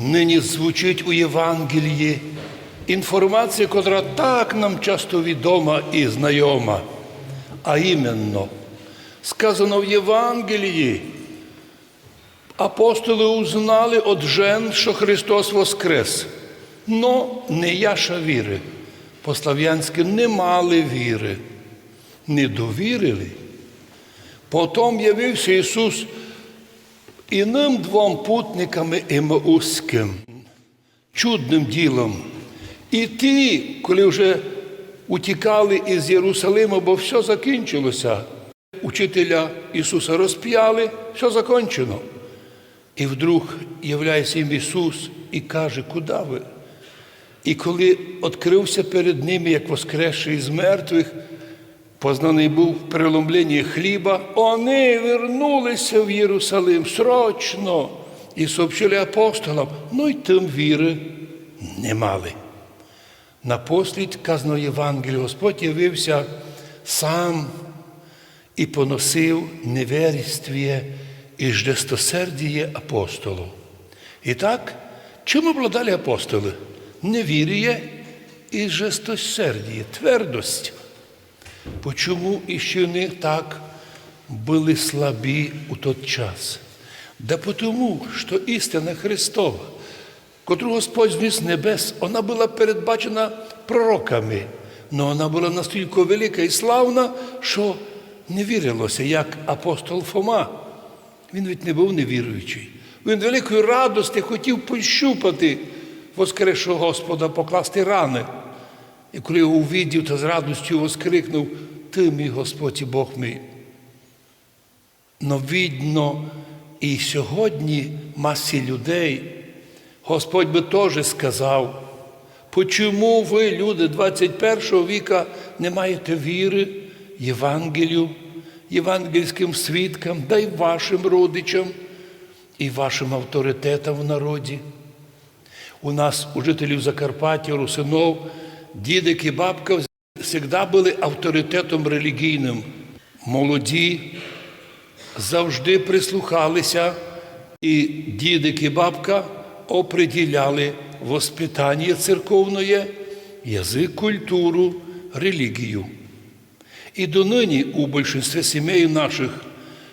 нині звучить у Євангелії інформація, котра так нам часто відома і знайома. А іменно, сказано в Євангелії, апостоли узнали от жен, що Христос воскрес. Но не яша віри. По-слав'янськи не мали віри, не довірили. Потім явився Ісус іним двом путниками Емаузьким, чудним ділом. І ті, коли вже утікали із Єрусалима, бо все закінчилося, учителя Ісуса розп'яли, все закончено. І вдруг являється їм Ісус і каже, куди ви? І коли відкрився перед ними, як воскресший з мертвих, познаний був в переломленні хліба, вони вернулися в Єрусалим срочно і сообщили апостолам, ну й тим віри не мали. Напослідь казано Євангелію, Господь явився сам і поносив неверіствіє і жестосердіє апостолу. І так, чим обладали апостоли? Невір'я і жестосердіє, твердость. Почому іще в них так були слабі у той час? Да потому, що істина Христова, котру Господь зніс небес, вона була передбачена пророками, але вона була настільки велика і славна, що не вірилося, як апостол Фома. Він ведь не був невіруючий. Він великої радості хотів пощупати воскресшого Господа, покласти рани. І коли його увидів, то з радістю воскрикнув, Ти мій Господь і Бог мій. Но видно, і сьогодні масі людей Господь би теж сказав, почому ви, люди 21 віка, не маєте віри Євангелію, євангельським свідкам, да й вашим родичам і вашим авторитетам в народі. У нас, у жителів Закарпаття, Русинов, дідик і бабка завжди були авторитетом релігійним. Молоді завжди прислухалися, і дідик і бабка оприділяли воспитання церковне, язик, культуру, релігію. І донині у більшості сімей наших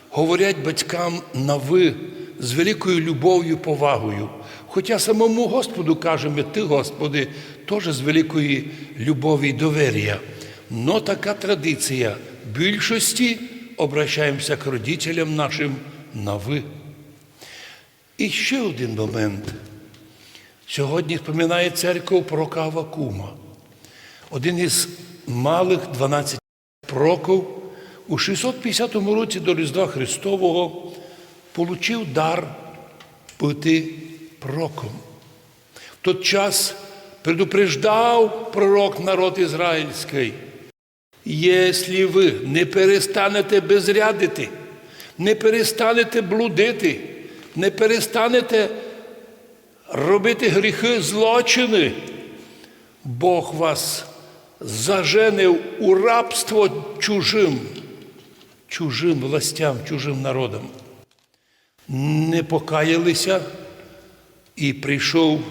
говорять батькам на ви з великою любов'ю, повагою. Хоча самому Господу кажемо, ти, Господи, теж з великої любові і довір'я. Но така традиція більшості обращаємося к родителям нашим на ви. І ще один момент. Сьогодні споминає церква пророка Авакума. Один із малих 12 пророків у 650 році до Різдва Христового получив дар бути пророком. В той час предупреждав пророк народ ізраїльський. Якщо ви не перестанете безрядити, не перестанете блудити, не перестанете робити гріхи, злочини, Бог вас заженив у рабство чужим, чужим властям, чужим народам. Не покаялися і прийшов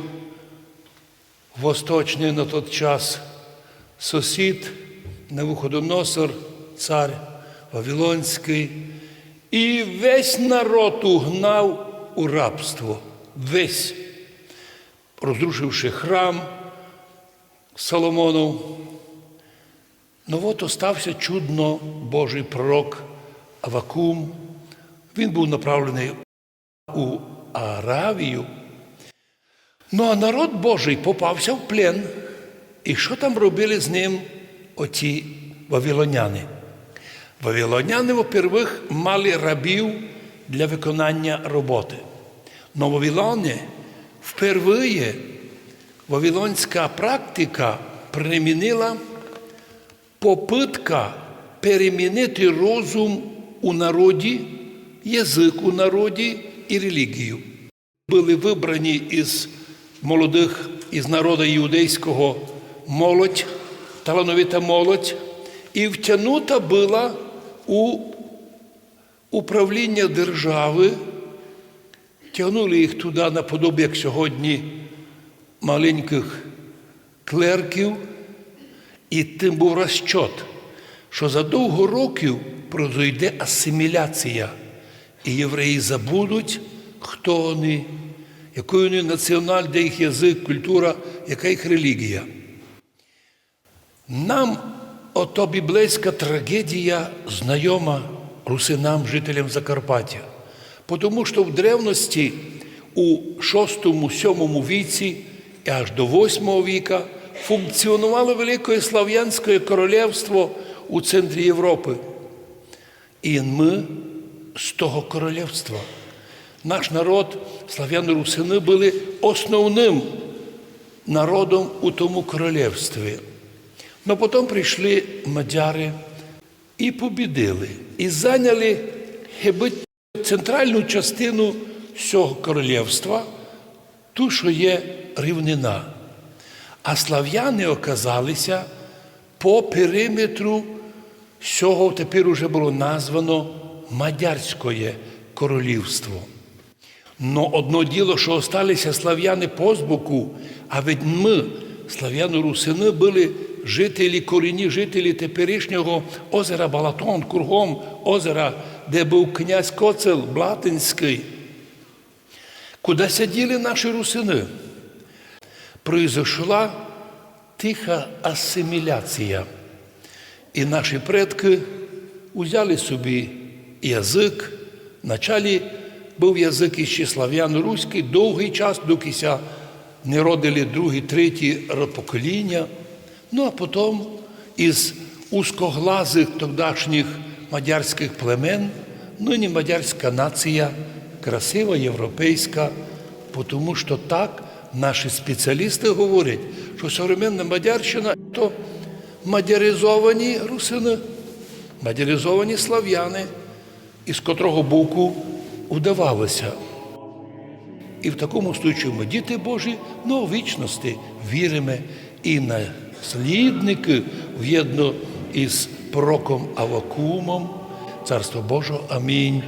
восточний на той час сусід Навуходоносор, цар Вавилонський, і весь народ угнав у рабство, весь, розрушивши храм Соломонов. Ну от остався чудно Божий пророк Авакум. Він був направлений у Аравію. Ну а народ Божий попався в плен. І що там робили з ним оці вавилоняни? Вавилоняни, во-первых, мали рабів для виконання роботи. Но Вавилони впервые вавилонська практика примінила попитка перемінити розум у народі, язик у народі і релігію. Були вибрані із молодих, із народу іудейського молодь, талановита молодь, і втягнута була у управління держави. Тягнули їх туди наподобі, як сьогодні, маленьких клерків, і тим був розчот, що за довго років прозойде асиміляція, і євреї забудуть, хто вони, якою вони національ, де їх язик, культура, яка їх релігія. Нам ото біблейська трагедія знайома русинам, жителям Закарпаття. Тому що в древності у 6-7 віці і аж до 8 віка функціонувало Велике Слав'янське королівство у центрі Європи. І ми з того королівства. Наш народ, слав'яни-русини, були основним народом у тому королівстві. Но потім прийшли мадяри і побідили, і зайняли центральну частину всього королівства, ту, що є рівнина. А слав'яни оказалися по периметру всього тепер уже було названо Мадярське королівство. Но одно діло, що осталися слав'яни по збоку, а ведь ми, слав'яно-русини, були жителі, корінні жителі теперішнього озера Балатон, кругом озера, де був князь Коцел Блатинський. Куди сиділи наші русини? Произошла тиха асиміляція. І наші предки узяли собі язик. Вначалі був язик іще слав'яно-руський, довгий час, докися не родили другі, треті покоління. Ну а потім із узкоглазих тогдашніх мадярських племен, нині мадярська нація, красива, європейська, тому що так наші спеціалісти говорять, що современна Мадярщина то мадяризовані русини, мадяризовані слав'яни, із котрого боку вдавалося. І в такому случаю ми діти Божі, ну вічності віримо і наслідники в'єдно із пророком Авакумом. Царство Божого. Амінь.